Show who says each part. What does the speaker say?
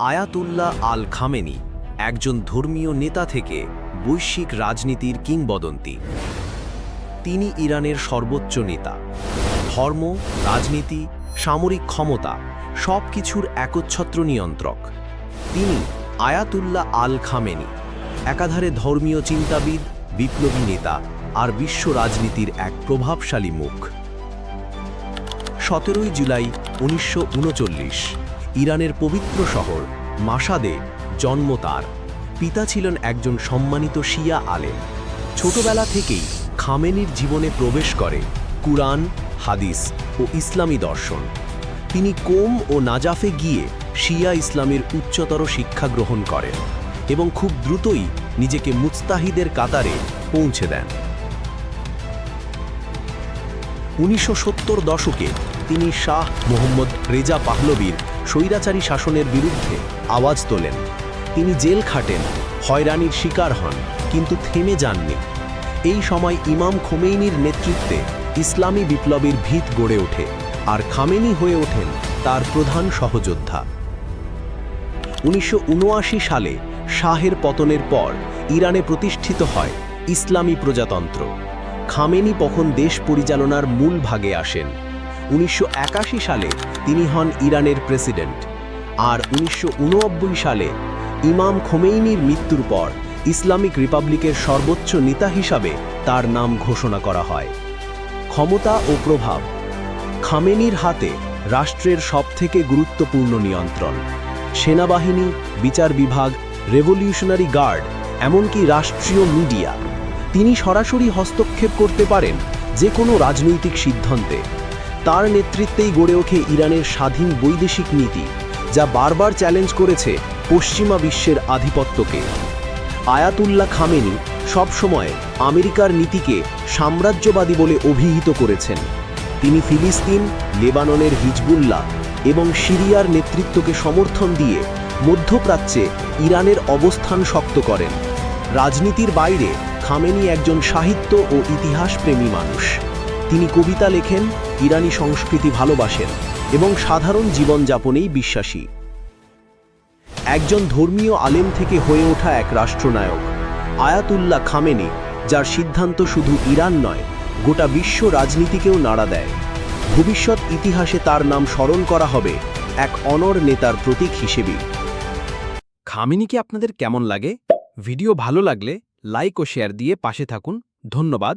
Speaker 1: Ayatollah আল Khamenei, একজন ধর্মীয় নেতা থেকে বৈশ্বিক রাজনীতির কিংবদন্তি। তিনি ইরানের সর্বোচ্চ নেতা। ধর্ম, রাজনীতি, সামরিক ক্ষমতা সব কিছুর একচ্ছত্র নিয়ন্ত্রক। তিনি আয়াতুল্লাহ আল খামেনি, একাধারে ধর্মীয় চিন্তাবিদ, বিপ্লবী নেতা আর বিশ্ব রাজনীতির এক প্রভাবশালী মুখ। সতেরোই জুলাই উনিশশো উনচল্লিশ ইরানের পবিত্র শহর মাসাদে জন্ম তার। পিতা ছিলেন একজন সম্মানিত শিয়া আলেম। ছোটবেলা থেকেই খামেনির জীবনে প্রবেশ করে কুরআন, হাদিস ও ইসলামী দর্শন। তিনি কোম ও নাজাফে গিয়ে শিয়া ইসলামের উচ্চতর শিক্ষা গ্রহণ করেন এবং খুব দ্রুতই নিজেকে মুস্তাহিদের কাতারে পৌঁছে দেন। উনিশশো সত্তর দশকে তিনি শাহ মোহাম্মদ রেজা পাহলবির স্বৈরাচারী শাসনের বিরুদ্ধে আওয়াজ তোলেন। তিনি জেল খাটেন, হয়রানির শিকার হন, কিন্তু থেমে যাননি। এই সময় ইমাম খোমেইনির নেতৃত্বে ইসলামী বিপ্লবের ভিত গড়ে ওঠে আর খামেনি হয়ে ওঠেন তার প্রধান সহযোদ্ধা। উনিশশো উনআশি সালে শাহের পতনের পর ইরানে প্রতিষ্ঠিত হয় ইসলামী প্রজাতন্ত্র। খামেনি তখন দেশ পরিচালনার মূল ভাগে আসেন। উনিশশো একাশি সালে তিনি হন ইরানের প্রেসিডেন্ট। আর উনিশশো উননব্বই সালে ইমাম খোমেইনির মৃত্যুর পর ইসলামিক রিপাবলিকের সর্বোচ্চ নেতা হিসাবে তার নাম ঘোষণা করা হয়। ক্ষমতা ও প্রভাব খামেনির হাতে রাষ্ট্রের সবথেকে গুরুত্বপূর্ণ নিয়ন্ত্রণ। সেনাবাহিনী, বিচার বিভাগ, রেভলিউশনারি গার্ড, এমনকি রাষ্ট্রীয় মিডিয়া। তিনি সরাসরি হস্তক্ষেপ করতে পারেন যে কোনো রাজনৈতিক সিদ্ধান্তে। তার নেতৃত্বেই গড়ে ওঠে ইরানের স্বাধীন বৈদেশিক নীতি, যা বারবার চ্যালেঞ্জ করেছে পশ্চিমা বিশ্বের আধিপত্যকে। আয়াতুল্লাহ খামেনি সবসময় আমেরিকার নীতিকে সাম্রাজ্যবাদী বলে অভিহিত করেছেন। তিনি ফিলিস্তিন, লেবাননের হিজবুল্লাহ এবং সিরিয়ার নেতৃত্বকে সমর্থন দিয়ে মধ্যপ্রাচ্যে ইরানের অবস্থান শক্ত করেন। রাজনীতির বাইরে খামেনি একজন সাহিত্য ও ইতিহাসপ্রেমী মানুষ। তিনি কবিতা লেখেন, ইরানি সংস্কৃতি ভালোবাসেন এবং সাধারণ জীবনযাপনেই বিশ্বাসী। একজন ধর্মীয় আলেম থেকে হয়ে ওঠা এক রাষ্ট্রনায়ক, আয়াতুল্লাহ খামেনি, যার সিদ্ধান্ত শুধু ইরান নয়, গোটা বিশ্ব রাজনীতিকেও নাড়া দেয়। ভবিষ্যৎ ইতিহাসে তার নাম স্মরণ করা হবে এক অনর নেতার প্রতীক হিসেবে।
Speaker 2: খামিনিকে আপনাদের কেমন লাগে? ভিডিও ভালো লাগলে লাইক ও শেয়ার দিয়ে পাশে থাকুন। ধন্যবাদ।